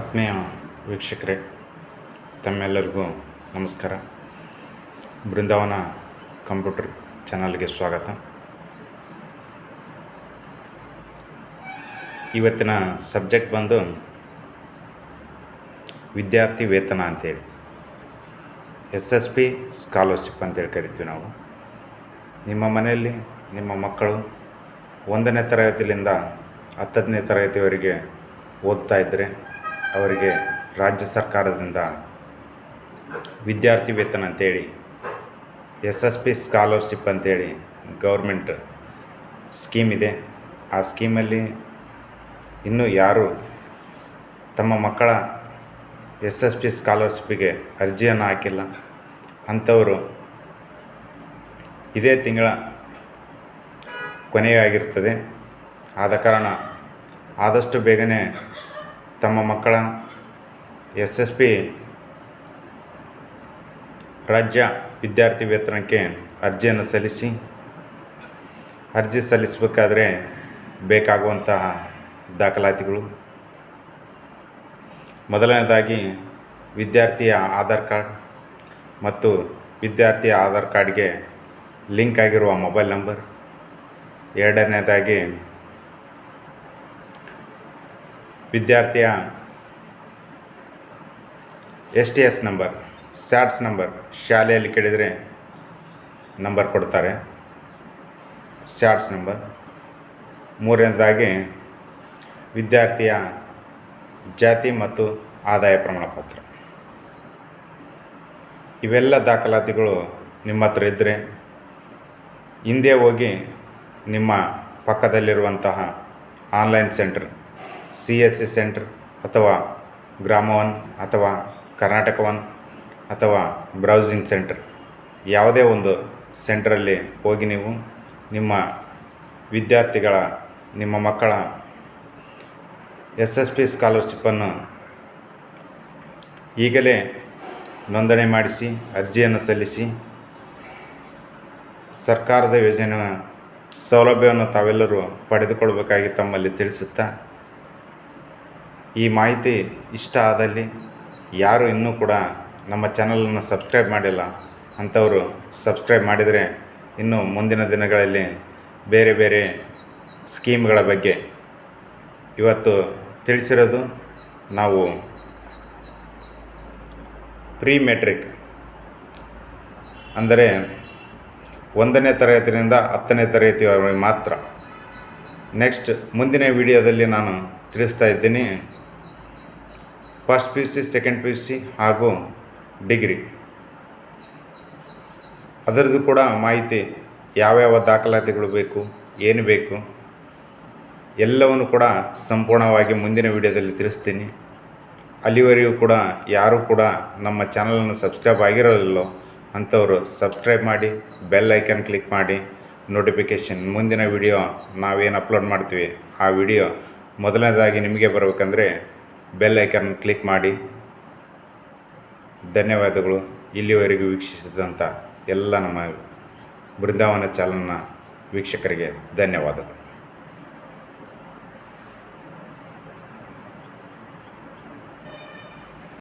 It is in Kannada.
ಆತ್ಮೀಯ ವೀಕ್ಷಕರೇ, ತಮ್ಮೆಲ್ಲರಿಗೂ ನಮಸ್ಕಾರ. ಬೃಂದಾವನ ಕಂಪ್ಯೂಟರ್ ಚಾನಲ್ಗೆ ಸ್ವಾಗತ. ಇವತ್ತಿನ ಸಬ್ಜೆಕ್ಟ್ ಬಂದು ವಿದ್ಯಾರ್ಥಿ ವೇತನ ಅಂತೇಳಿ. ಎಸ್ ಎಸ್ ಪಿ ಸ್ಕಾಲರ್ಶಿಪ್ ಅಂತೇಳಿ ಕರಿತೀವಿ ನಾವು. ನಿಮ್ಮ ಮನೆಯಲ್ಲಿ ನಿಮ್ಮ ಮಕ್ಕಳು ಒಂದನೇ ತರಗತಿಯಿಂದ ಹತ್ತನೇ ತರಗತಿವರೆಗೆ ಓದ್ತಾ ಇದ್ದರೆ ಅವರಿಗೆ ರಾಜ್ಯ ಸರ್ಕಾರದಿಂದ ವಿದ್ಯಾರ್ಥಿ ವೇತನ ಅಂತೇಳಿ, ಎಸ್ ಎಸ್ ಪಿ ಸ್ಕಾಲರ್ಶಿಪ್ ಅಂತೇಳಿ ಗೌರ್ಮೆಂಟ್ ಸ್ಕೀಮ್ ಇದೆ. ಆ ಸ್ಕೀಮಲ್ಲಿ ಇನ್ನೂ ಯಾರು ತಮ್ಮ ಮಕ್ಕಳ ಎಸ್ ಎಸ್ ಪಿ ಸ್ಕಾಲರ್ಶಿಪ್ಪಿಗೆ ಅರ್ಜಿಯನ್ನು ಹಾಕಿಲ್ಲ, ಅಂಥವರು ಇದೇ ತಿಂಗಳ ಕೊನೆಯಾಗಿರ್ತದೆ. ಆದ ಕಾರಣ ಆದಷ್ಟು ಬೇಗನೆ ತಮ್ಮ ಮಕ್ಕಳ ಎಸ್ ಎಸ್ ಪಿ ರಾಜ್ಯ ವಿದ್ಯಾರ್ಥಿ ವೇತನಕ್ಕೆ ಅರ್ಜಿಯನ್ನು ಸಲ್ಲಿಸಿ, ಅರ್ಜಿ ಸಲ್ಲಿಸಬೇಕಾದ್ರೆ ಬೇಕಾಗುವಂತಹ ದಾಖಲಾತಿಗಳು. ಮೊದಲನೇದಾಗಿ ವಿದ್ಯಾರ್ಥಿಯ ಆಧಾರ್ ಕಾರ್ಡ್ ಮತ್ತು ವಿದ್ಯಾರ್ಥಿಯ ಆಧಾರ್ ಕಾರ್ಡ್ಗೆ ಲಿಂಕ್ ಆಗಿರುವ ಮೊಬೈಲ್ ನಂಬರ್. ಎರಡನೇದಾಗಿ ವಿದ್ಯಾರ್ಥಿಯ S T S number SATS number ಶಾಲೆಯಲ್ಲಿ ಕೇಳಿದರೆ ನಂಬರ್ ಕೊಡ್ತಾರೆ. ಸ್ಯಾಟ್ಸ್ ನಂಬರ್ ಮೂರನೇದಾಗಿ, ವಿದ್ಯಾರ್ಥಿಯ ಜಾತಿ ಮತ್ತು ಆದಾಯ ಪ್ರಮಾಣಪತ್ರ. ಇವೆಲ್ಲ ದಾಖಲಾತಿಗಳು ನಿಮ್ಮ ಹತ್ರ ಇದ್ದರೆ ಹಿಂದೆ ಹೋಗಿ ನಿಮ್ಮ ಪಕ್ಕದಲ್ಲಿರುವಂತಹ online centre C S C centre ಅಥವಾ ಗ್ರಾಮ ಒನ್ ಅಥವಾ ಕರ್ನಾಟಕ ಒನ್ ಅಥವಾ ಬ್ರೌಸಿಂಗ್ ಸೆಂಟರ್. ಯಾವುದೇ ಒಂದು ಸೆಂಟ್ರಲ್ಲಿ ಹೋಗಿ ನೀವು ನಿಮ್ಮ ವಿದ್ಯಾರ್ಥಿಗಳ, ನಿಮ್ಮ ಮಕ್ಕಳ ಎಸ್ ಎಸ್ ಪಿ ಸ್ಕಾಲರ್ಶಿಪ್ಪನ್ನು ಈಗಲೇ ನೋಂದಣಿ ಮಾಡಿಸಿ, ಅರ್ಜಿಯನ್ನು ಸಲ್ಲಿಸಿ, ಸರ್ಕಾರದ ಯೋಜನೆಯ ಸೌಲಭ್ಯವನ್ನು ತಾವೆಲ್ಲರೂ ಪಡೆದುಕೊಳ್ಬೇಕಾಗಿ ತಮ್ಮಲ್ಲಿ ತಿಳಿಸುತ್ತಾ ಈ ಮಾಹಿತಿ ಇಷ್ಟ ಆದಲ್ಲಿ ಯಾರು ಇನ್ನೂ ಕೂಡ ನಮ್ಮ ಚಾನಲನ್ನು ಸಬ್ಸ್ಕ್ರೈಬ್ ಮಾಡಿಲ್ಲ ಅಂಥವರು ಸಬ್ಸ್ಕ್ರೈಬ್ ಮಾಡಿದರೆ ಇನ್ನು ಮುಂದಿನ ದಿನಗಳಲ್ಲಿ ಬೇರೆ ಬೇರೆ ಸ್ಕೀಮ್ಗಳ ಬಗ್ಗೆ ಇವತ್ತು ತಿಳಿಸಿರೋದು ನಾವು ಪ್ರೀ ಮೆಟ್ರಿಕ್ ಅಂದರೆ ಒಂದನೇ ತರಗತಿಯಿಂದ ಹತ್ತನೇ ತರಗತಿಯವರೆಗೆ ಮಾತ್ರ. ನೆಕ್ಸ್ಟ್ ಮುಂದಿನ ವಿಡಿಯೋದಲ್ಲಿ ನಾನು ತಿಳಿಸ್ತಾ ಇದ್ದೀನಿ. First P U C second P U C ಹಾಗೂ ಡಿಗ್ರಿ ಅದರದ್ದು ಕೂಡ ಮಾಹಿತಿ ಯಾವ್ಯಾವ ದಾಖಲಾತಿಗಳು ಬೇಕು, ಏನು ಬೇಕು, ಎಲ್ಲವನ್ನು ಕೂಡ ಸಂಪೂರ್ಣವಾಗಿ ಮುಂದಿನ ವಿಡಿಯೋದಲ್ಲಿ ತಿಳಿಸ್ತೀನಿ. ಅಲ್ಲಿವರೆಗೂ ಕೂಡ ಯಾರೂ ಕೂಡ ನಮ್ಮ ಚಾನಲನ್ನು ಸಬ್ಸ್ಕ್ರೈಬ್ ಆಗಿರೋದಿಲ್ಲೋ ಅಂಥವರು ಸಬ್ಸ್ಕ್ರೈಬ್ ಮಾಡಿ ಬೆಲ್ ಐಕನ್ ಕ್ಲಿಕ್ ಮಾಡಿ ನೋಟಿಫಿಕೇಷನ್ ಮುಂದಿನ ವಿಡಿಯೋ ನಾವೇನು ಅಪ್ಲೋಡ್ ಮಾಡ್ತೀವಿ ಆ ವಿಡಿಯೋ ಮೊದಲನೇದಾಗಿ ನಿಮಗೆ ಬರಬೇಕಂದ್ರೆ ಬೆಲ್ ಐಕನ್ ಕ್ಲಿಕ್ ಮಾಡಿ. ಧನ್ಯವಾದಗಳು. ಇಲ್ಲಿವರೆಗೂ ವೀಕ್ಷಿಸಿದಂಥ ಎಲ್ಲ ನಮ್ಮ ಬೃಂದಾವನ ಚಾಲನ ವೀಕ್ಷಕರಿಗೆ ಧನ್ಯವಾದಗಳು.